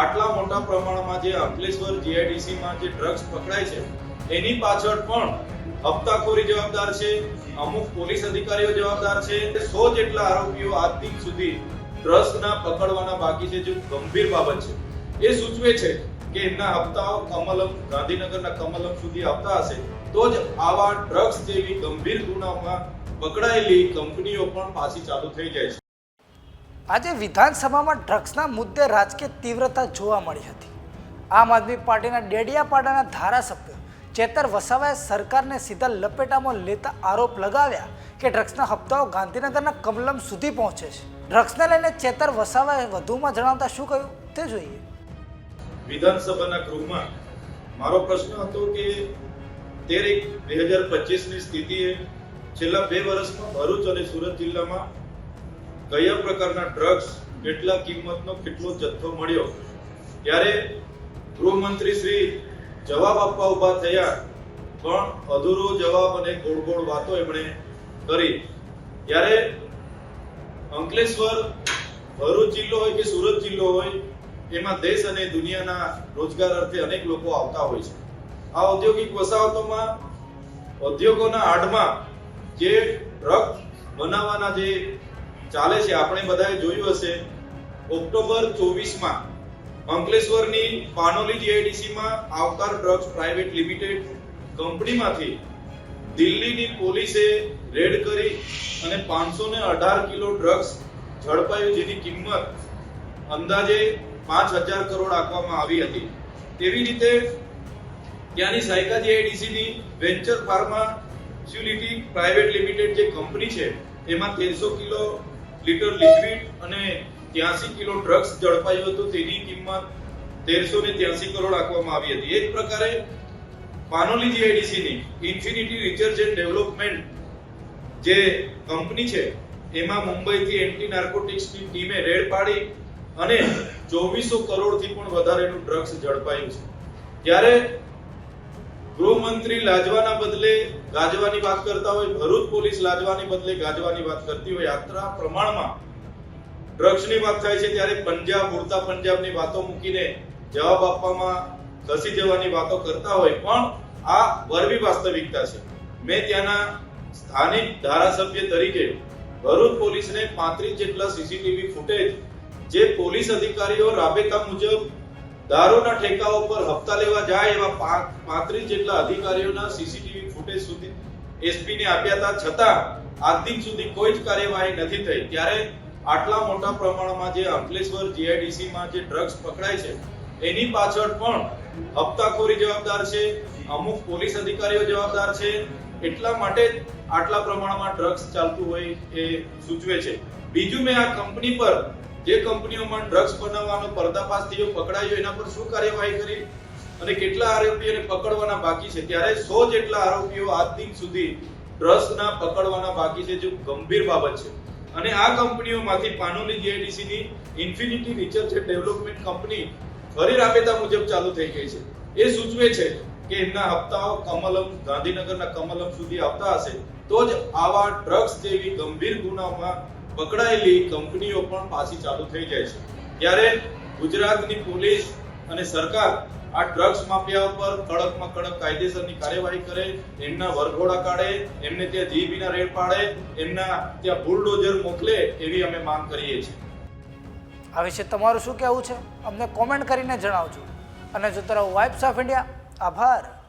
આટલા મોટા પ્રમાણમાં જે અંકલેશ્વર જીઆઈડીસીમાં જે ડ્રગ્સ પકડાય છે, એની પાછળ પણ હપ્તાખોરી જવાબદાર છે, અમુક પોલીસ અધિકારીઓ જવાબદાર છે, સો જેટલા આરોપીઓ આજ દિન સુધી ડ્રગ્સના પકડવાના બાકી છે, જે ગંભીર બાબત છે. એ સૂચવે છે કે એમના હપ્તાઓ કમલમ, ગાંધીનગરના કમલમ સુધી આવતા હશે, તો જ આવા ડ્રગ્સ જેવી ગંભીર ગુનામાં પકડાયેલી કંપનીઓ પણ પાછી ચાલુ થઈ જાય છે. આજે વિધાનસભામાં ડ્રગ્સના મુદ્દે રાજકીય તીવ્રતા જોવા મળી હતી. આમ આદમી પાર્ટીના ડેડિયાપાડાના ધારાસભ્ય ચેતર વસાવાએ સરકારને સીધા લપેટામાં લેતા આરોપ લગાવ્યા કે ડ્રગ્સના હપ્તાઓ ગાંધીનગરના કમલમ સુધી પહોંચે છે. ડ્રગ્સને લઈને ચેતર વસાવાએ વધુમાં જણાવતા શું કહ્યું તે જોઈએ. વિધાનસભાના ગૃહમાં મારો પ્રશ્ન હતો કે તેર એક બે હજાર પચીસની સ્થિતિએ છેલ્લા બે વર્ષમાં ભરૂચ અને સુરત જિલ્લામાં કયા પ્રકારના ડ્રગ્સ કેટલા કિંમતનો કેટલો જથ્થો મળ્યો? ત્યારે ગૃહમંત્રી શ્રી જવાબ આપવા ઊભા થયા, પણ અધૂરો જવાબ અને ગોળ ગોળ વાતો એમણે કરી. ત્યારે અંકલેશ્વર ભરૂચ જિલ્લો હોય કે સુરત જિલ્લો હોય, એમાં દેશ અને દુનિયાના રોજગાર અર્થે અનેક લોકો આવતા હોય છે. આ ઔદ્યોગિક વસાહતોમાં ઉદ્યોગોના આડમાં જે ડ્રગ બનાવવાના જે ચાલે છે, આપણે બધાએ જોયું હશે, ઓક્ટોબર ચોવીસમાં અંકલેશ્વરની પાનોલી જીઆઈડીસીમાં આવકાર ડ્રગ્સ પ્રાઇવેટ લિમિટેડ કંપનીમાંથી દિલ્હીની પોલીસે રેડ કરી અને પાંચસો ને અઢાર કિલો ડ્રગ્સ ઝડપાયું, જેની કિંમત અંદાજે પાંચ હજાર કરોડ આપવામાં આવી હતી. તેવી રીતે ત્યાંની સાયકા જીઆઈડીસીની વેન્ચર ફાર્માસ્યુલિટી પ્રાઇવેટ લિમિટેડ જે કંપની છે એમાં તેરસો કિલો લીટર લિક્વિડ અને ત્યાસી કિલો ડ્રગ્સ ઝડપાયું હતું. તેની કિંમત તેરસો ને ત્યાસી કરોડ આપવામાં આવી હતી. એ પ્રકારે પાનોલી જીઆઈડીસીની ઇન્ફિનિટી રિસર્ચ એન્ડ ડેવલપમેન્ટ જે કંપની છે, એમાં મુંબઈથી એન્ટી નાર્કોટિક્સની ટીમે રેડ પાડી અને ચોવીસો કરોડથી પણ વધારેનું ડ્રગ્સ ઝડપાયું છે. ત્યારે ગૃહમંત્રી લાજવાના બદલે ગાજવાની વાત કરતા હોય, ભરૂચ પોલીસ લાજવાની બદલે ગાજવાની વાત કરતી હોય, યાત્રા પ્રમાણમાં ડ્રગ્સની વાત થાય છે ત્યારે પંજાબ, ઉડતા પંજાબની વાતો મૂકીને જવાબ આપવામાં ખસી જવાની વાતો કરતા હોય. પણ આ વરવી વાસ્તવિકતા છે. મેં ત્યાંના સ્થાનિક ધારાસભ્ય તરીકે ભરૂચ પોલીસને પાંત્રીસ જેટલા સીસીટીવી ફૂટેજ જે પોલીસ અધિકારીઓ રાબેતા મુજબ દારૂના ઠેકાઓ પર હપ્તા લેવા જાય એવા પાંત્રીસ જેટલા અધિકારીઓના સીસીટીવી ફૂટેજ સુધી એસપીને આપ્યા હતા. છતાં, આજ સુધી કોઈ જ કાર્યવાહી નથી થઈ. ત્યારે આટલા મોટા પ્રમાણમાં જે અંકલેશ્વર જીઆઈડીસીમાં જે ડ્રગ્સ પકડાય છે, એની પાછળ પણ હપ્તાખોરી જવાબદાર છે, અમુક પોલીસ અધિકારીઓ જવાબદાર છે. એટલા માટે આટલા પ્રમાણમાં ડ્રગ્સ ચાલતું હોય એ સૂચવે છે. બીજું મેં આ કંપની પર જે કંપનીઓમાં ડ્રગ્સ બનાવવાનો પર્દાફાશ થયો, પકડાયો, એના પર શું કાર્યવાહી કરી અને કેટલા આરોપીઓને પકડવાના બાકી છે? ત્યારે સો જેટલા આરોપીઓ આજ દિન સુધી ડ્રગ્સના પકડવાના બાકી છે, જે ગંભીર બાબત છે. અને આ કંપનીઓમાંથી Panoli જીઆઈડીસીની infinity research and development company ફરી રાબેતા મુજબ ચાલુ થઈ ગઈ છે. એ સૂચવે છે કે એમના હપ્તાઓ કમલમ, ગાંધીનગરના કમલમ સુધી આવતા હશે. તો જ આવા ડ્રગ્સ જેવી ગંભીર ગુનામાં પકડાયેલી કંપનીઓ પણ પાછી ચાલુ થઈ જાય છે. ત્યારે ગુજરાતની પોલીસ અને સરકાર આ ડ્રગ્સ માફિયા ઉપર કડકમાં કડક કાયદેસરની કાર્યવાહી કરે, એમના વરઘોડા કાઢે, એમને ત્યાં જીબીના રેડ પાડે, એમના ત્યાં બુલડોઝર મોકલે એવી અમે માંગ કરીએ છીએ. આ વિશે તમારું શું કહેવું છે? અમને કોમેન્ટ કરીને જણાવજો. અને જો તરફ વાઇબ્સ ઓફ ઇન્ડિયા આભાર.